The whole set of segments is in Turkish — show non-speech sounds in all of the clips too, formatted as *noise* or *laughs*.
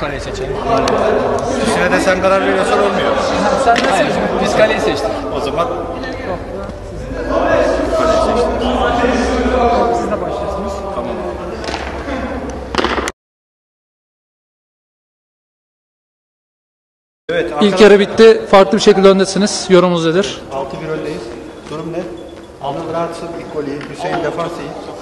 kaleyi seçelim. İkisine de sen karar veriyorsan olmuyor. Sen ne seçtin? Biz kaleyi seçtik. O zaman Siz de başlıyorsunuz. evet İlk yarı bitti. Farklı bir şekilde öndesiniz. Yorumunuz nedir? 6-1 öndeyiz. Durum ne? İlk golü iyi. Hüseyin defans iyi.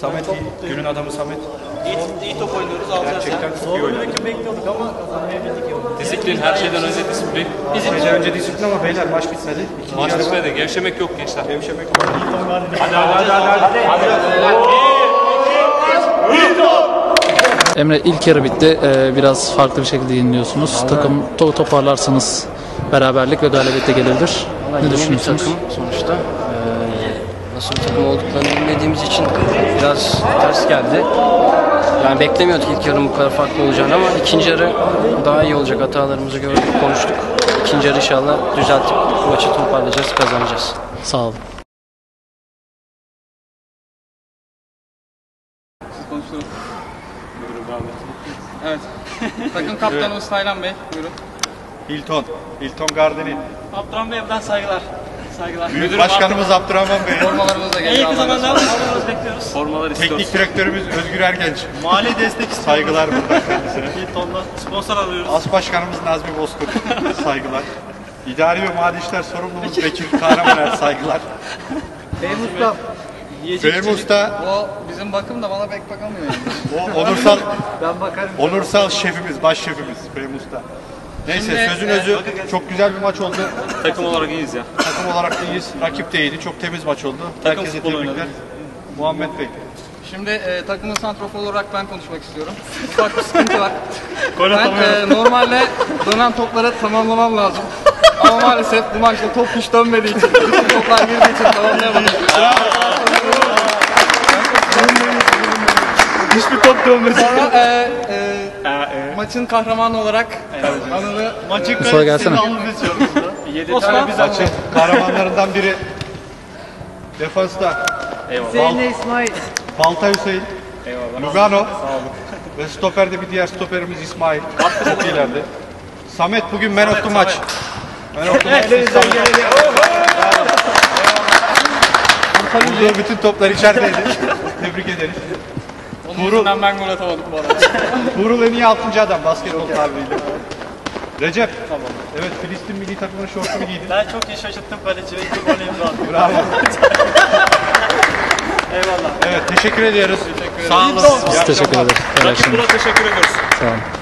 Samet iyi. Günün adamı Samet. İyi, iyi top oynuyoruz alacağız. Gerçekten çok iyi oynadı. bekliyorduk ama kazanmayabildik ya. Disiplin her şeyden önce disiplin. Gece önce disiplin ama beyler maç bitmedi. İkinci Maç yarı bitmedi. Gevşemek yok gençler. Gevşemek var. Emre ilk yarı bitti. Ee, biraz farklı bir şekilde yeniliyorsunuz. Takım to toparlarsanız beraberlik ve galibiyet de gelebilir. Ne düşünüyorsunuz? takım sonuçta. Nasıl bir takım olduklarını bilmediğimiz için biraz ters geldi. Yani beklemiyorduk ilk yarım bu kadar farklı olacağını ama ikinci yarı daha iyi olacak. Hatalarımızı gördük, konuştuk. İkinci yarı inşallah düzeltip maçı toparlayacağız, kazanacağız. Sağ olun. Evet. *laughs* Takım kaptanımız Taylan Bey. Buyurun. Hilton. Hilton Garden'i. Abdurrahman Bey'den saygılar. Saygılar. Büyük başkanımız Abdurrahman Bey. Formalarımız da En geldi. yakın Allah'a zamanda emanet olun. almamızı bekliyoruz. Formalar istiyoruz. Teknik direktörümüz Özgür Ergenç. Mali destek istiyoruz. Saygılar buradan kendisine. Hilton'dan sponsor alıyoruz. As Başkanımız Nazmi Bozkurt. Saygılar. İdari ve Mali İşler Sorumlumuz Bekir Kahramaner. Saygılar. Beyim Usta. Benim Usta, O bizim bakım da bana pek bakamıyor yani. o onursal, Ben bakarım. onursal şefimiz, baş şefimiz Benim Usta. Neyse Şimdi, sözün e, özü çok güzel bir maç oldu. Takım olarak iyiyiz ya. Takım olarak iyiyiz. Rakip de iyiydi. Çok temiz maç oldu. Takım Herkese tebrikler. oynadık. Muhammed Bey. Şimdi e, takımın santrafor olarak ben konuşmak istiyorum. Ufak bir sıkıntı var. *laughs* ben e, normalde dönen topları tamamlamam lazım. Ama maalesef bu maçta top hiç dönmediği için, bütün toplar girdiği için tamamlayamadım. Hiçbir top dönmedi. Sonra e, e, maçın kahramanı olarak Anıl'ı Maçın Mustafa gelsene. Osman Maçın kahramanlarından biri. Defansta. Zeynep İsmail. Balta Hüseyin. Lugano. Ve stoperde bir diğer stoperimiz İsmail. Çok iyilerdi. Samet bugün man of the match. Man of the match. Vurduğu bütün toplar içerideydi. Tebrik ederiz. Onun yüzünden ben gol atamadım bu arada. *laughs* Tuğrul en iyi 6. adam basketbol tabiriyle. Recep. Evet Filistin milli takımının şortunu giydi. Ben çok iyi şaşırttım kaleci ve iki gol imza attım. Bravo. *laughs* Eyvallah. Evet teşekkür ediyoruz. Sağ olun. Biz teşekkür ederiz. Rakip Burak'a teşekkür ediyoruz. Sağ olun.